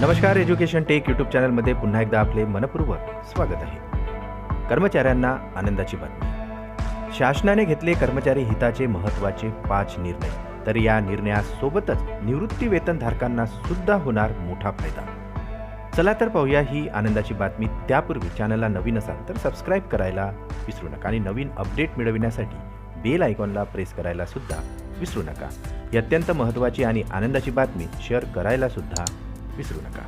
नमस्कार education take YouTube चॅनलमध्ये पुन्हा एकदा आपले मनपूर्वक स्वागत आहे. कर्मचाऱ्यांना आनंदाची बातमी. शासनाने घेतले कर्मचारी हिताचे महत्त्वाचे पाच निर्णय तर या निर्णयासोबतच निवृत्ती वेतनधारकांना सुद्धा होणार मोठा फायदा. चला तर पाहूया ही आनंदाची बातमी. त्यापूर्वी चॅनलला नवीन असाल तर सबस्क्राईब करायला विसरू नका आणि नवीन अपडेट मिळविण्यासाठी बेल आयकॉनला प्रेस करायला सुद्धा विसरू नका. ही अत्यंत महत्त्वाची आणि आनंदाची बातमी शेअर करायला सुद्धा विसरू नका.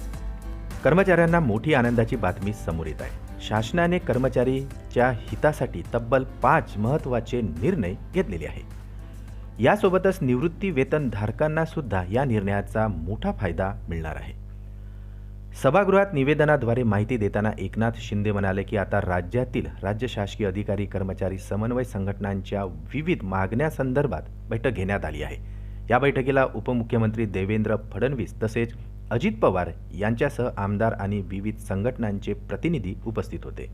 कर्मचाऱ्यांना मोठी आनंदाची बातमी समोर येत आहे. शासनाने कर्मचारीच्या हितासाठी तब्बल पाच महत्त्वाचे निर्णय घेतलेले आहे यासोबतच निवृत्ती वेतनधारकांना सुद्धा या निर्णयाचा मोठा फायदा मिळणार आहे. सभागृहात निवेदनाद्वारे माहिती देताना एकनाथ शिंदे म्हणाले की आता राज्यातील राज्य शासकीय अधिकारी कर्मचारी समन्वय संघटनांच्या विविध मागण्यासंदर्भात बैठक घेण्यात आली आहे. या बैठकीला उपमुख्यमंत्री देवेंद्र फडणवीस तसेच अजित पवार यांच्यासह आमदार आणि विविध संघटनांचे प्रतिनिधी उपस्थित होते.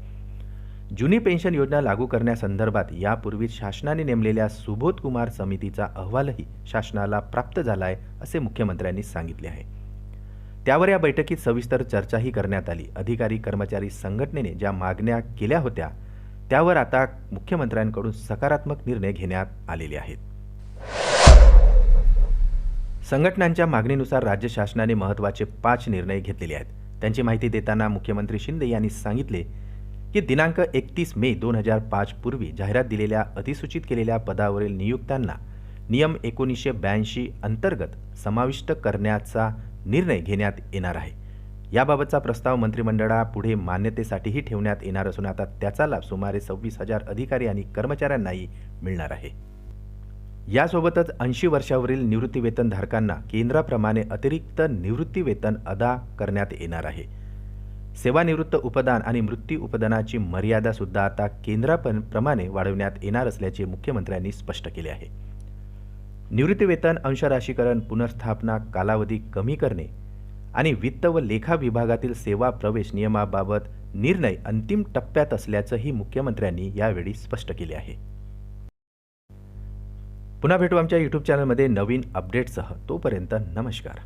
जुनी पेन्शन योजना लागू करण्यासंदर्भात यापूर्वी शासनाने नेमलेल्या सुबोध कुमार समितीचा अहवालही शासनाला प्राप्त झाला आहे असे मुख्यमंत्र्यांनी सांगितले आहे. त्यावर या बैठकीत सविस्तर चर्चाही करण्यात आली. अधिकारी कर्मचारी संघटनेने ज्या मागण्या केल्या होत्या त्यावर आता मुख्यमंत्र्यांकडून सकारात्मक निर्णय घेण्यात आलेले आहेत. संघटनांच्या मागणीनुसार राज्य शासनाने महत्त्वाचे पाच निर्णय घेतलेले आहेत. त्यांची माहिती देताना मुख्यमंत्री शिंदे यांनी सांगितले की दिनांक एकतीस मे दोन हजार पाच पूर्वी जाहिरात दिलेल्या अधिसूचित केलेल्या पदावरील नियुक्त्यांना नियम एकोणीसशे ब्याऐंशी अंतर्गत समाविष्ट करण्याचा निर्णय घेण्यात येणार आहे. याबाबतचा प्रस्ताव मंत्रिमंडळापुढे मान्यतेसाठीही ठेवण्यात येणार असून आता त्याचा लाभ सुमारे सव्वीस हजार अधिकारी आणि कर्मचाऱ्यांनाही मिळणार आहे. यासोबतच ऐंशी वर्षावरील निवृत्तीवेतनधारकांना केंद्राप्रमाणे अतिरिक्त निवृत्तीवेतन अदा करण्यात येणार आहे. सेवानिवृत्त उपदान आणि मृत्यू उपदानाची मर्यादासुद्धा आता केंद्राप्रमाणे वाढवण्यात येणार असल्याचे मुख्यमंत्र्यांनी स्पष्ट केले आहे. निवृत्तीवेतन अंशराशीकरण पुनर्स्थापना कालावधी कमी करणे आणि वित्त व लेखा विभागातील सेवा प्रवेश नियमाबाबत निर्णय अंतिम टप्प्यात असल्याचंही मुख्यमंत्र्यांनी यावेळी स्पष्ट केले आहे. पुन्हा भेटू आमच्या यूट्यूब चॅनलमध्ये नवीन अपडेटसह तोपर्यंत नमस्कार.